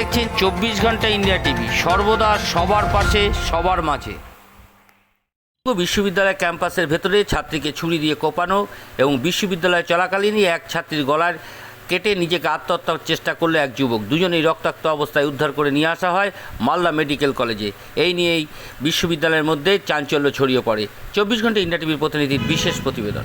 দেখছেন চব্বিশ ঘণ্টা ইন্ডিয়া টিভি। সর্বদা সবার পাশে, সবার মাঝে। বিশ্ববিদ্যালয় ক্যাম্পাসের ভেতরে ছাত্রীকে ছুরি দিয়ে কোপানো এবং বিশ্ববিদ্যালয় চলাকালীনই এক ছাত্রীর গলার কেটে নিজেকে আত্মহত্যার চেষ্টা করলে এক যুবক। দুজনেই রক্তাক্ত অবস্থায় উদ্ধার করে নিয়ে আসা হয় মালদা মেডিকেল কলেজে। এই নিয়েই বিশ্ববিদ্যালয়ের মধ্যে চাঞ্চল্য ছড়িয়ে পড়ে। চব্বিশ ঘণ্টা ইন্ডিয়া টিভির প্রতিনিধির বিশেষ প্রতিবেদন।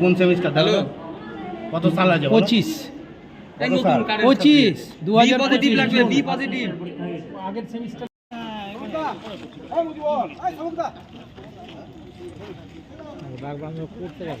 কোন সেমিস্টার হ্যালো কত সাল আছে? পঁচিশ। পঁচিশ দু বি হাজার পঁচিশ। পজিটিভ আগের সেমিস্টার করতে যাব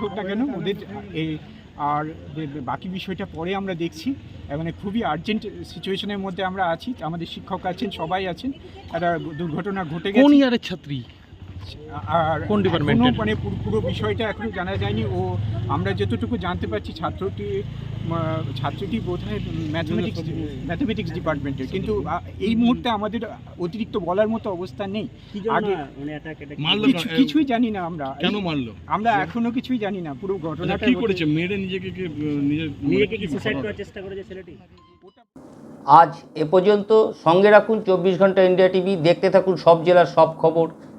হোক কেন? ওদের, এই, আর বাকি বিষয়টা পরে আমরা দেখছি। মানে খুবই আর্জেন্ট সিচুয়েশনের মধ্যে আমরা আছি। আমাদের শিক্ষক আছেন, সবাই আছেন। একটা দুর্ঘটনা ঘটে গেছে। ছাত্রী? আর কোন এখনও ডিপার্টমেন্টের? মানে পুরো বিষয়টা এখনও জানা যায়নি। ও আমরা যতটুকু জানতে পারছি ছাত্রটি ছাত্রটি বোধহয় ম্যাথমেটিক্স ম্যাথমেটিক্স ডিপার্টমেন্টের কিন্তু এই মুহূর্তে আমাদের অতিরিক্ত বলার মতো অবস্থা নেই। আগে মারলো কিছুই জানি না আমরা। কেন মারলো? আমরা এখনও কিছুই জানি না। পুরো ঘটনা কি করেছে? মেরে নিজেকে নিজেকে কি সুসাইড করার চেষ্টা আজ এ পর্যন্ত সঙ্গে রাখুন চব্বিশ ঘণ্টা ইন্ডিয়া টিভি। দেখতে থাকুন সব জেলার সব খবর।